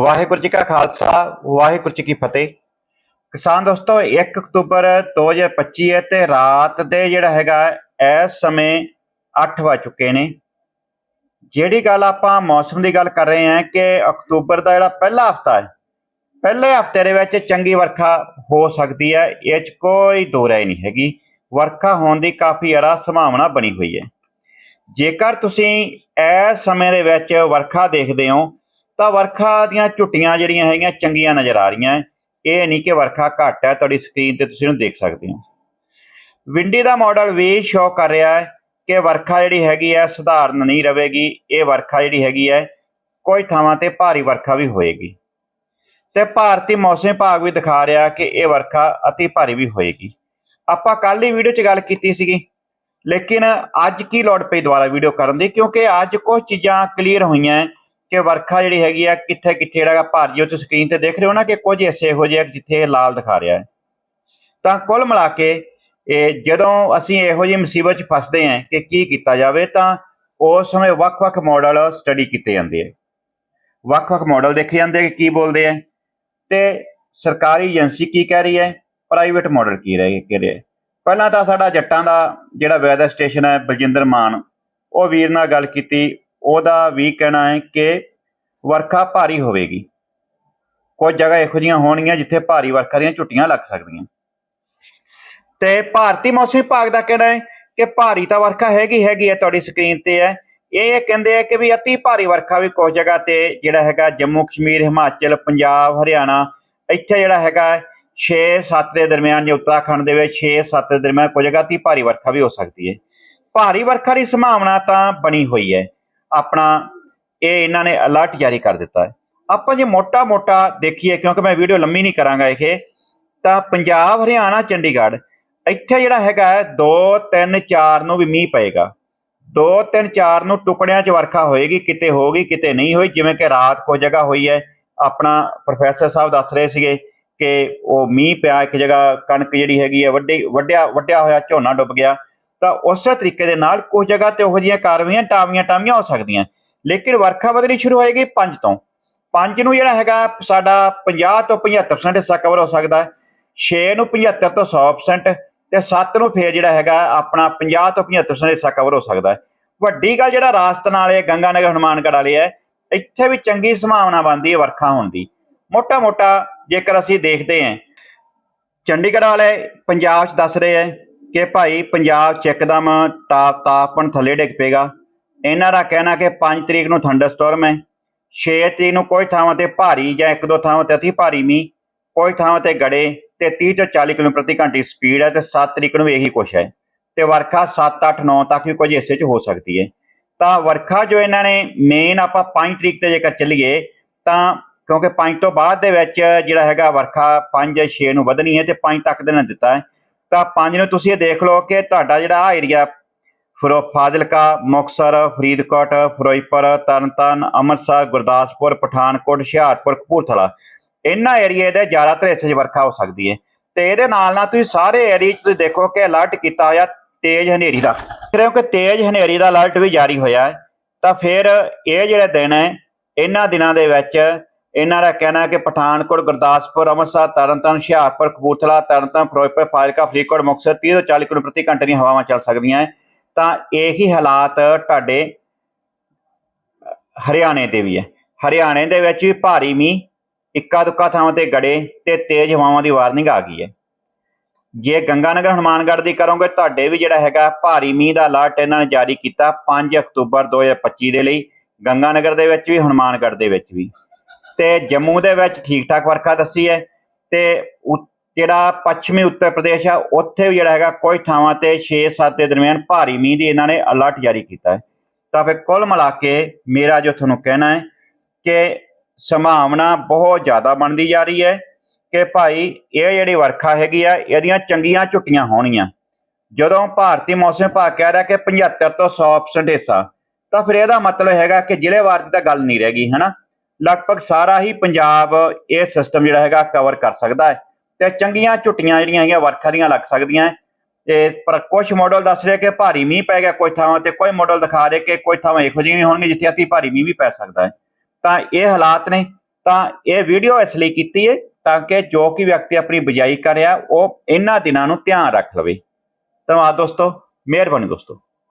ਵਾਹਿਗੁਰੂ ਜੀ ਕਾ ਖਾਲਸਾ, ਵਾਹਿਗੁਰੂ ਜੀ ਕੀ ਫਤਿਹ। ਕਿਸਾਨ ਦੋਸਤੋ 1 ਅਕਤੂਬਰ 2025 ਹੈ ਤੇ ਰਾਤ ਦੇ ਜਿਹੜਾ ਹੈਗਾ ਇਸ ਸਮੇਂ 8 ਵਜ ਚੁੱਕੇ ਨੇ। ਜਿਹੜੀ ਗੱਲ ਆਪਾਂ ਮੌਸਮ ਦੀ ਗੱਲ ਕਰ ਰਹੇ ਹਾਂ ਕਿ ਅਕਤੂਬਰ ਦਾ ਜਿਹੜਾ ਪਹਿਲਾ ਹਫਤਾ ਹੈ, ਪਹਿਲੇ ਹਫ਼ਤੇ ਦੇ ਵਿੱਚ ਚੰਗੀ ਵਰਖਾ ਹੋ ਸਕਦੀ ਹੈ, ਇਹ 'ਚ ਕੋਈ ਦੋ ਰਾਏ ਨਹੀਂ ਹੈਗੀ। ਵਰਖਾ ਹੋਣ ਦੀ ਕਾਫੀ ਜ਼ਿਆਦਾ ਸੰਭਾਵਨਾ ਬਣੀ ਹੋਈ ਹੈ। ਜੇਕਰ ਤੁਸੀਂ ਇਸ ਸਮੇਂ ਦੇ ਵਿੱਚ ਵਰਖਾ ਦੇਖਦੇ ਹੋ ਤਾਂ ਵਰਖਾ ਦੀਆਂ ਝੁੱਟੀਆਂ ਜਿਹੜੀਆਂ ਹੈਗੀਆਂ ਚੰਗੀਆਂ ਨਜ਼ਰ ਆ ਰਹੀਆਂ ਇਹ ਨਹੀਂ ਕਿ ਵਰਖਾ ਘੱਟ ਹੈ, ਤੁਹਾਡੀ ਸਕਰੀਨ ਤੇ ਤੁਸੀਂ ਇਹਨੂੰ ਦੇਖ ਸਕਦੇ ਹੋ। ਵਿੰਡੀ ਦਾ ਮਾਡਲ ਵੀ ਸ਼ੋ ਕਰ ਰਿਹਾ ਹੈ ਕਿ ਵਰਖਾ ਜਿਹੜੀ ਹੈਗੀ ਹੈ ਸਧਾਰਨ ਨਹੀਂ ਰਹੇਗੀ, ਇਹ ਵਰਖਾ ਜਿਹੜੀ ਹੈਗੀ ਹੈ ਕੋਈ ਥਾਵਾਂ ਤੇ ਭਾਰੀ ਵਰਖਾ ਵੀ ਹੋਏਗੀ। ਤੇ ਭਾਰਤੀ ਮੌਸਮ ਵਿਭਾਗ ਵੀ ਦਿਖਾ ਰਿਹਾ ਕਿ ਇਹ ਵਰਖਾ ਅਤੀ ਭਾਰੀ ਵੀ ਹੋਏਗੀ। ਆਪਾਂ ਕੱਲ ਹੀ ਵੀਡੀਓ 'ਚ ਗੱਲ ਕੀਤੀ ਸੀਗੀ, ਲੇਕਿਨ ਅੱਜ ਕੀ ਲੋੜ ਪਈ ਦੁਬਾਰਾ ਵੀਡੀਓ ਕਰਨ ਦੀ? ਕਿਉਂਕਿ ਅੱਜ ਕੁਝ ਚੀਜ਼ਾਂ ਕਲੀਅਰ ਹੋਈਆਂ ਹੈ। ਕਿ ਵਰਖਾ ਜਿਹੜੀ ਹੈਗੀ ਆ, ਕਿੱਥੇ ਕਿੱਥੇ ਜਿਹੜਾ ਭਾਰੀ ਜੋ ਤੁਸੀਂ ਸਕਰੀਨ ਤੇ ਦੇਖ ਰਹੇ ਹੋ ਨਾ ਕਿ ਕੁਝ ਹਿੱਸੇ ਇਹੋ ਜਿਹੇ ਜਿੱਥੇ ਲਾਲ ਦਿਖਾ ਰਿਹਾ ਹੈ। ਤਾਂ ਕੁੱਲ ਮਿਲਾ ਕੇ ਇਹ ਜਦੋਂ ਅਸੀਂ ਇਹੋ ਜਿਹੀ ਮੁਸੀਬਤ 'ਚ ਫਸਦੇ ਹਾਂ ਕਿ ਕੀ ਕੀਤਾ ਜਾਵੇ, ਤਾਂ ਉਸ ਸਮੇਂ ਵੱਖ-ਵੱਖ ਮਾਡਲ ਸਟੱਡੀ ਕੀਤੇ ਜਾਂਦੇ ਆ। ਵੱਖ-ਵੱਖ ਮਾਡਲ ਦੇਖੇ ਜਾਂਦੇ ਕਿ ਕੀ ਬੋਲਦੇ ਆ। ਤੇ ਸਰਕਾਰੀ ਏਜੰਸੀ ਕੀ ਕਹਿ ਰਹੀ ਹੈ? ਪ੍ਰਾਈਵੇਟ ਮਾਡਲ ਕੀ ਰਹੇ, ਕਹਿ ਰਿਹਾ ਪਹਿਲਾਂ ਤਾਂ ਸਾਡਾ ਜੱਟਾਂ ਦਾ ਜਿਹੜਾ ਵੈਦਰ ਸਟੇਸ਼ਨ ਹੈ, ਬਲਜਿੰਦਰ ਮਾਨ, ਉਹ ਵੀਰ ਨਾਲ ਗੱਲ ਕੀਤੀ। ਉਹਦਾ ਵੀ ਕਹਿਣਾ ਹੈ ਕਿ ਵਰਖਾ ਭਾਰੀ ਹੋਵੇਗੀ। ਕੁਝ ਜਗ੍ਹਾ ਇਹੋ ਜਿਹੀਆਂ ਹੋਣਗੀਆਂ ਜਿੱਥੇ ਭਾਰੀ ਵਰਖਾ ਦੀਆਂ ਝੁੱਟੀਆਂ ਲੱਗ ਸਕਦੀਆਂ। ਤੇ ਭਾਰਤੀ ਮੌਸਮ ਵਿਭਾਗ ਦਾ ਕਹਿਣਾ ਹੈ ਕਿ ਭਾਰੀ ਤਾਂ ਵਰਖਾ ਹੈਗੀ ਹੈਗੀ ਹੈ ਤੁਹਾਡੀ ਸਕਰੀਨ ਤੇ ਹੈ। ਇਹ ਕਹਿੰਦੇ ਆ ਕਿ ਵੀ ਅਤੀ ਭਾਰੀ ਵਰਖਾ ਵੀ ਕੁਝ ਜਗ੍ਹਾ ਤੇ ਜਿਹੜਾ ਹੈਗਾ ਜੰਮੂ, ਕਸ਼ਮੀਰ, ਹਿਮਾਚਲ, ਪੰਜਾਬ, ਹਰਿਆਣਾ ਇੱਥੇ ਜਿਹੜਾ ਹੈਗਾ 6-7 ਦੇ ਦਰਮਿਆਨ ਜੇ ਉੱਤਰਾਖੰਡ ਦੇ ਵਿੱਚ 6-7 ਦੇ ਦਰਮਿਆਨ ਕੁਝ ਜਗ੍ਹਾ ਤੀ ਭਾਰੀ ਵਰਖਾ ਵੀ ਹੋ ਸਕਦੀ ਹੈ। ਭਾਰੀ ਵਰਖਾ ਦੀ ਸੰਭਾਵਨਾ ਤਾਂ ਬਣੀ ਹੋਈ ਹੈ। ਆਪਣਾ, ਇਹ ਇਹਨਾਂ ਨੇ ਅਲਰਟ ਜਾਰੀ ਕਰ ਦਿੱਤਾ ਹੈ। ਆਪਾਂ ਜੇ ਮੋਟਾ-ਮੋਟਾ ਦੇਖੀਏ, ਕਿਉਂਕਿ ਮੈਂ ਵੀਡੀਓ ਲੰਮੀ ਨਹੀਂ ਕਰਾਂਗਾ ਇਹ, ਤਾਂ ਪੰਜਾਬ, ਹਰਿਆਣਾ, ਚੰਡੀਗੜ੍ਹ, ਇੱਥੇ ਜਿਹੜਾ ਹੈਗਾ 2 3 4 ਨੂੰ ਵੀ ਮੀਂਹ ਪਏਗਾ। 2 3 4 ਨੂੰ ਟੁਕੜਿਆਂ 'ਚ ਵਰਖਾ ਹੋਏਗੀ, ਕਿਤੇ ਹੋਗੀ ਕਿਤੇ ਨਹੀਂ ਹੋਈ, ਜਿਵੇਂ ਕਿ ਰਾਤ ਕੋ ਜਗ੍ਹਾ ਹੋਈ ਹੈ। ਆਪਣਾ ਪ੍ਰੋਫੈਸਰ ਸਾਹਿਬ ਦੱਸ ਰਹੇ ਸੀਗੇ ਕਿ ਉਹ ਮੀਂਹ ਪਿਆ, ਇੱਕ ਜਗ੍ਹਾ ਕਣਕ ਜਿਹੜੀ ਹੈਗੀ ਹੈ, ਵੱਡੀ, ਵੱਡਿਆ ਵੱਡਿਆ ਹੋਇਆ ਝੋਨਾ ਡੁੱਬ ਗਿਆ। ਤਾਂ ਉਸੇ ਤਰੀਕੇ ਦੇ ਨਾਲ ਕੁਝ ਜਗ੍ਹਾ ਤੇ ਉਹੋ ਜਿਹੀਆਂ ਕਾਰਵਾਈਆਂ ਟਾਵੀਆਂ ਟਾਵੀਆਂ ਹੋ ਸਕਦੀਆਂ। ਲੇਕਿਨ ਵਰਖਾ ਵਧਣੀ ਸ਼ੁਰੂ ਹੋਏਗੀ 5 ਤੋਂ। 5 ਨੂੰ ਜਿਹੜਾ ਹੈਗਾ ਸਾਡਾ 50 ਤੋਂ 75% ਹਿੱਸਾ ਕਵਰ ਹੋ ਸਕਦਾ ਹੈ। 6 ਨੂੰ 75 ਤੋਂ 100% ਤੇ 7 ਨੂੰ ਫੇਰ ਜਿਹੜਾ ਹੈਗਾ ਆਪਣਾ 50 ਤੋਂ 75% ਹਿੱਸਾ ਕਵਰ ਹੋ ਸਕਦਾ ਹੈ। ਵੱਡੀ ਗੱਲ ਜਿਹੜਾ ਰਾਜਸਥਾਨ ਵਾਲੇ ਗੰਗਾ ਨਗਰ ਹਨੂਮਾਨਗੜ੍ਹ ਵਾਲੇ ਹੈ, ਇੱਥੇ ਵੀ ਚੰਗੀ ਸੰਭਾਵਨਾ ਬਣਦੀ ਹੈ ਵਰਖਾ ਹੋਣ ਦੀ। ਮੋਟਾ ਮੋਟਾ ਜੇਕਰ ਅਸੀਂ ਦੇਖਦੇ ਹਾਂ, ਚੰਡੀਗੜ੍ਹ ਵਾਲੇ ਪੰਜਾਬ 'ਚ ਦੱਸ ਰਹੇ ਹੈ ਕਿ ਭਾਈ ਪੰਜਾਬ 'ਚ ਇੱਕਦਮ ਤਾਪ ਤਾਪਮਾਨ ਥੱਲੇ ਡਿੱਗ ਪਏਗਾ। ਇਹਨਾਂ ਦਾ ਕਹਿਣਾ ਕਿ 5 ਤਰੀਕ ਨੂੰ ਥੰਡਰਸਟਾਰਮ ਹੈ। 6 ਤਰੀਕ ਨੂੰ ਕੋਈ ਥਾਵਾਂ ਤੇ ਭਾਰੀ ਜਾਂ ਇੱਕ ਦੋ ਥਾਵਾਂ ਤੇ ਅਤੀ ਭਾਰੀ ਮੀਂਹ, ਕੋਈ ਥਾਵਾਂ ਤੇ ਗੜੇ ਤੇ 30 ਤੋਂ 40 ਕਿਲੋਮੀਟਰ ਪ੍ਰਤੀ ਘੰਟੇ ਸਪੀਡ ਹੈ ਤੇ 7 ਤਰੀਕ ਨੂੰ ਵੀ ਇਹੀ ਕੁਛ ਹੈ। ਤੇ ਵਰਖਾ 7 8 9 ਤੱਕ ਵੀ ਕੁਝ ਹਿੱਸੇ 'ਚ ਹੋ ਸਕਦੀ ਹੈ। ਤਾਂ ਵਰਖਾ ਜੋ ਇਹਨਾਂ ਨੇ ਮੇਨ ਆਪਾਂ 5 ਤਰੀਕ ਤੇ ਜੇਕਰ ਚੱਲੀਏ, ਤਾਂ ਕਿਉਂਕਿ 5 ਤੋਂ ਬਾਅਦ ਦੇ ਵਿੱਚ ਜਿਹੜਾ ਹੈਗਾ ਵਰਖਾ 5 6 ਨੂੰ ਵਧਣੀ ਹੈ ਤੇ 5 ਤੱਕ ਦੇ ਨਾਲ ਦਿੱਤਾ ਹੈ। ਤਾਂ ਪੰਜ ਨੂੰ ਤੁਸੀਂ ਇਹ ਦੇਖ ਲਓ ਕਿ ਤੁਹਾਡਾ ਜਿਹੜਾ ਆ ਏਰੀਆ ਫਿਰੋ ਫਾਜ਼ਿਲਕਾ, ਮੁਕਤਸਰ, ਫਰੀਦਕੋਟ, ਫਿਰੋਜ਼ਪੁਰ, ਤਰਨਤਾਰਨ, ਅੰਮ੍ਰਿਤਸਰ, ਗੁਰਦਾਸਪੁਰ, ਪਠਾਨਕੋਟ, ਹੁਸ਼ਿਆਰਪੁਰ, ਕਪੂਰਥਲਾ। ਇਹਨਾਂ ਏਰੀਏ ਦੇ ਜ਼ਿਆਦਾਤਰ ਹਿੱਸੇ 'ਚ ਵਰਖਾ ਹੋ ਸਕਦੀ ਹੈ। ਤੇ ਇਹਦੇ ਨਾਲ ਨਾਲ ਤੁਸੀਂ ਸਾਰੇ ਏਰੀਏ 'ਚ ਤੁਸੀਂ ਦੇਖੋ ਕਿ ਅਲਰਟ ਕੀਤਾ ਹੋਇਆ ਤੇਜ਼ ਹਨੇਰੀ ਦਾ। ਕਿਉਂਕਿ ਤੇਜ਼ ਹਨੇਰੀ ਦਾ ਅਲਰਟ ਵੀ ਜਾਰੀ ਹੋਇਆ ਹੈ। ਤਾਂ ਫਿਰ ਇਹ ਜਿਹੜੇ ਦਿਨ ਹੈ, ਇਹਨਾਂ ਦਿਨਾਂ ਦੇ ਵਿੱਚ ਇਹਨਾਂ ਦਾ ਕਹਿਣਾ ਹੈ ਕਿ ਪਠਾਨਕੋਟ, ਗੁਰਦਾਸਪੁਰ, ਅੰਮ੍ਰਿਤਸਰ, ਤਰਨਤਾਰਨ, ਹੁਸ਼ਿਆਰਪੁਰ, ਕਪੂਰਥਲਾ, ਤਰਨਤਾਰਨ, ਫਿਰੋਜ਼ਪੁਰ, ਫਾਜ਼ਿਲਕਾ, ਫਰੀਦਕੋਟ, ਮੁਕਤਸਰ 30 ਤੋਂ 40 ਕਿਲੋਮੀਟਰ ਪ੍ਰਤੀ ਘੰਟੇ ਦੀਆਂ ਹਵਾਵਾਂ ਚੱਲ ਸਕਦੀਆਂ ਤਾਂ ਇਹੀ ਹਾਲਾਤ ਤੁਹਾਡੇ ਹਰਿਆਣੇ ਦੇ ਵੀ ਹੈ। ਹਰਿਆਣੇ ਦੇ ਵਿੱਚ ਵੀ ਭਾਰੀ ਮੀਂਹ ਇੱਕਾ ਦੁੱਕਾ ਥਾਵਾਂ ਤੇ ਗੜੇ ਤੇ ਤੇਜ਼ ਹਵਾਵਾਂ ਦੀ ਵਾਰਨਿੰਗ ਆ ਗਈ ਹੈ। ਜੇ ਗੰਗਾਨਗਰ, ਹਨੂਮਾਨਗੜ੍ਹ ਦੀ ਕਰੋਗੇ, ਤੁਹਾਡੇ ਵੀ ਜਿਹੜਾ ਹੈਗਾ ਭਾਰੀ ਮੀਂਹ ਦਾ ਅਲਰਟ ਇਹਨਾਂ ਨੇ ਜਾਰੀ ਕੀਤਾ 5 ਅਕਤੂਬਰ 2025 ਦੇ ਲਈ। ਗੰਗਾਨਗਰ ਦੇ ਵਿੱਚ ਵੀ, ਹਨੂਮਾਨਗੜ੍ਹ ਦੇ ਵਿੱਚ ਵੀ। ਤੇ ਜੰਮੂ ਦੇ ਵਿੱਚ ਠੀਕ ਠਾਕ ਵਰਖਾ ਦੱਸੀ ਹੈ ਤੇ ਉ- ਜਿਹੜਾ ਪੱਛਮੀ ਉੱਤਰ ਪ੍ਰਦੇਸ਼ ਆ, ਉੱਥੇ ਵੀ ਜਿਹੜਾ ਹੈਗਾ ਕੋਈ ਥਾਵਾਂ ਤੇ 6-7 ਦੇ ਦਰਮਿਆਨ ਭਾਰੀ ਮੀਂਹ ਦੀ ਇਹਨਾਂ ਨੇ ਅਲਰਟ ਜਾਰੀ ਕੀਤਾ ਹੈ। ਤਾਂ ਫਿਰ ਕੁੱਲ ਮਿਲਾ ਕੇ ਮੇਰਾ ਜੋ ਤੁਹਾਨੂੰ ਕਹਿਣਾ ਹੈ ਕਿ ਸੰਭਾਵਨਾ ਬਹੁਤ ਜ਼ਿਆਦਾ ਬਣਦੀ ਜਾ ਰਹੀ ਹੈ ਕਿ ਭਾਈ ਇਹ ਜਿਹੜੀ ਵਰਖਾ ਹੈਗੀ ਆ, ਇਹਦੀਆਂ ਚੰਗੀਆਂ ਝੁੱਟੀਆਂ ਹੋਣੀਆਂ। ਜਦੋਂ ਭਾਰਤੀ ਮੌਸਮ ਵਿਭਾਗ ਕਹਿ ਰਿਹਾ ਕਿ 75 ਤੋਂ 100% ਹਿੱਸਾ, ਤਾਂ ਫਿਰ ਇਹਦਾ ਮਤਲਬ ਹੈਗਾ ਕਿ ਜ਼ਿਲ੍ਹੇਵਾਰ ਦੀ ਤਾਂ ਗੱਲ ਨਹੀਂ ਰਹਿ ਗਈ, ਹਨਾ? ਲਗਭਗ ਸਾਰਾ ਹੀ ਪੰਜਾਬ ਇਹ ਸਿਸਟਮ ਜਿਹੜਾ ਹੈਗਾ ਕਵਰ ਕਰ ਸਕਦਾ ਹੈ। ਤੇ ਚੰਗੀਆਂ ਝੁੱਟੀਆਂ ਜਿਹੜੀਆਂ ਹੈਗੀਆਂ, ਵਰਖਾ ਦੀਆਂ ਲੱਗ ਸਕਦੀਆਂ ਹੈ। ਤੇ ਪਰ ਕੁਝ ਮਾਡਲ ਦੱਸ ਰਿਹਾ ਕਿ ਭਾਰੀ ਮੀਂਹ ਪੈ ਗਿਆ ਕੋਈ ਥਾਵਾਂ ਤੇ, ਕੋਈ ਮਾਡਲ ਦਿਖਾ ਰਿਹਾ ਕਿ ਕੋਈ ਥਾਵਾਂ ਇਹੋ ਜਿਹੀਆਂ ਵੀ ਹੋਣਗੀਆਂ ਜਿੱਥੇ ਅਤੀ ਭਾਰੀ ਮੀਂਹ ਵੀ ਪੈ ਸਕਦਾ ਹੈ। ਤਾਂ ਇਹ ਹਾਲਾਤ ਨੇ, ਤਾਂ ਇਹ ਵੀਡੀਓ ਇਸ ਲਈ ਕੀਤੀ ਹੈ ਤਾਂ ਕਿ ਜੋ ਕਿ ਵਿਅਕਤੀ ਆਪਣੀ ਬਿਜਾਈ ਕਰ ਰਿਹਾ ਉਹ ਇਹਨਾਂ ਦਿਨਾਂ ਨੂੰ ਧਿਆਨ ਰੱਖ ਲਵੇ। ਧੰਨਵਾਦ ਦੋਸਤੋ, ਮਿਹਰਬਾਨੀ ਦੋਸਤੋ।